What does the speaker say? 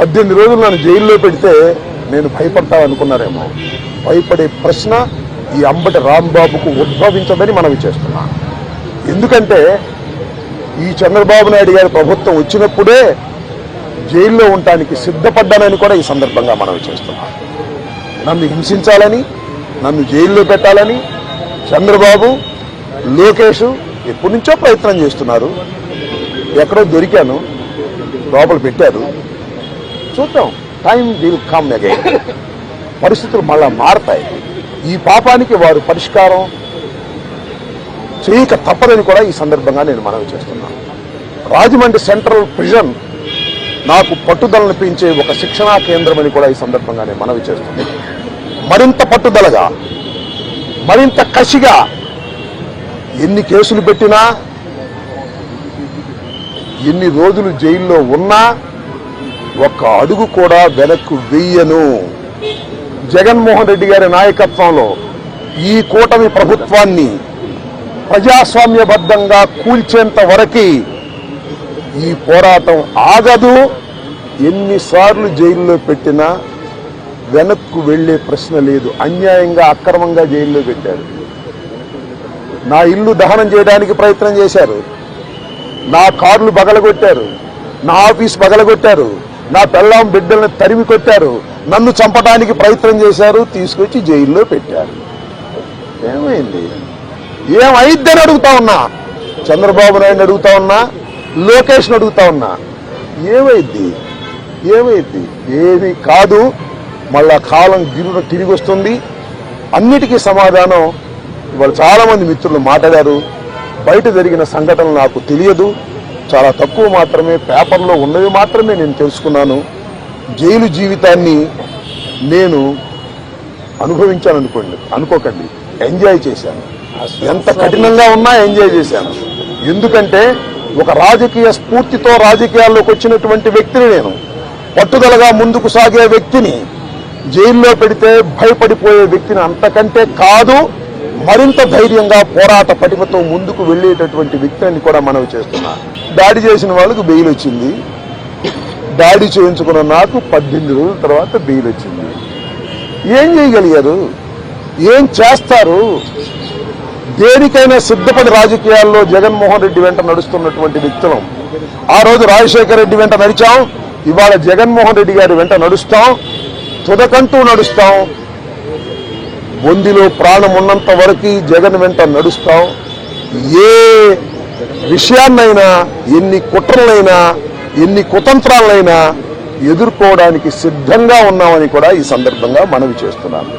పద్దెనిమిది రోజులు నన్ను జైల్లో పెడితే నేను భయపడతా అనుకున్నారేమో భయపడే ప్రశ్న ఈ అంబటి రాంబాబుకు ఉద్భవించదని మనవి చేస్తున్నాం. ఎందుకంటే ఈ చంద్రబాబు నాయుడు గారి ప్రభుత్వం వచ్చినప్పుడే జైల్లో ఉండటానికి సిద్ధపడ్డానని కూడా ఈ సందర్భంగా మనవి చేస్తున్నాం. నన్ను హింసించాలని నన్ను జైల్లో పెట్టాలని చంద్రబాబు లోకేష్ ఎప్పటి నుంచో ప్రయత్నం చేస్తున్నారు. ఎక్కడో దొరికాను లోపల పెట్టారు. చూద్దాం. టైం విల్ కమ్ అగైన్ పరిస్థితులు మళ్ళా మారతాయి. ఈ పాపానికి వారు పరిష్కారం చేయక తప్పదని కూడా ఈ సందర్భంగా నేను మనవి చేస్తున్నాను రాజమండ్రి సెంట్రల్ ప్రిజన్ నాకు పట్టుదలను పెంచే ఒక శిక్షణా కేంద్రం అని కూడా ఈ సందర్భంగా నేను మనవి చేస్తుంది మరింత పట్టుదలగా మరింత కసిగా ఎన్ని కేసులు పెట్టినా ఎన్ని రోజులు జైల్లో ఉన్నా ఒక్క అడుగు కూడా వెనక్కు వెయ్యను జగన్మోహన్ రెడ్డి గారి నాయకత్వంలో ఈ కూటమి ప్రభుత్వాన్ని ప్రజాస్వామ్యబద్ధంగా కూల్చేంత వరకు ఈ పోరాటం ఆగదు. ఎన్నిసార్లు జైల్లో పెట్టినా వెనక్కు వెళ్ళే ప్రశ్న లేదు. అన్యాయంగా అక్రమంగా జైల్లో పెట్టారు. నా ఇల్లు దహనం చేయడానికి ప్రయత్నం చేశారు. నా కార్లు బగలగొట్టారు. నా ఆఫీస్ బగలగొట్టారు. నా పెళ్ళాం బిడ్డల్ని తరిమి కొట్టారు. నన్ను చంపడానికి ప్రయత్నం చేశారు తీసుకొచ్చి జైల్లో పెట్టారు. ఏమైంది? ఏమైద్దని అడుగుతా ఉన్నా? చంద్రబాబు నాయుడు అడుగుతా ఉన్నా? లోకేష్ని అడుగుతా ఉన్నా? ఏమైద్ది ఏమైద్ది ఏమి కాదు. మళ్ళా కాలం గిరున తిరిగి వస్తుంది. అన్నిటికీ సమాధానం ఇవాళ చాలామంది మిత్రులు మాట్లాడారు. బయట జరిగిన సంఘటనలు నాకు తెలియదు. చాలా తక్కువ మాత్రమే పేపర్లో ఉన్నవి మాత్రమే నేను తెలుసుకున్నాను. జైలు జీవితాన్ని నేను అనుభవించాను అనుకోండి అనుకోకండి ఎంజాయ్ చేశాను. ఎంత కఠినంగా ఉన్నా ఎంజాయ్ చేశాను. ఎందుకంటే ఒక రాజకీయ స్ఫూర్తితో రాజకీయాల్లోకి వచ్చినటువంటి వ్యక్తిని నేను పట్టుదలగా ముందుకు సాగే వ్యక్తిని జైల్లో పెడితే భయపడిపోయే వ్యక్తిని అంతకంటే కాదు మరింత ధైర్యంగా పోరాట పటిమతో ముందుకు వెళ్ళేటటువంటి వ్యక్తిని కూడా మనవి చేస్తున్నా. దాడి చేసిన వాళ్ళకు బెయిల్ వచ్చింది. దాడి చేయించుకున్న నాకు పద్దెనిమిది రోజుల తర్వాత బెయిల్ వచ్చింది. ఏం చేయగలిగారు? ఏం చేస్తారు? దేనికైనా సిద్ధపడి రాజకీయాల్లో జగన్మోహన్ రెడ్డి వెంట నడుస్తున్నటువంటి వ్యక్తులం. ఆ రోజు రాజశేఖర రెడ్డి వెంట నడిచాం. ఇవాళ జగన్మోహన్ రెడ్డి గారి వెంట నడుస్తాం. తుదకంటూ నడుస్తాం. బొందిలో ప్రాణం ఉన్నంత వరకు జగన్ వెంట నడుస్తాం. ఏ విషయాన్నైనా ఎన్ని కుట్రలైనా ఎన్ని కుతంత్రాలైనా ఎదుర్కోవడానికి సిద్ధంగా ఉన్నామని కూడా ఈ సందర్భంగా మనవి చేస్తున్నాను.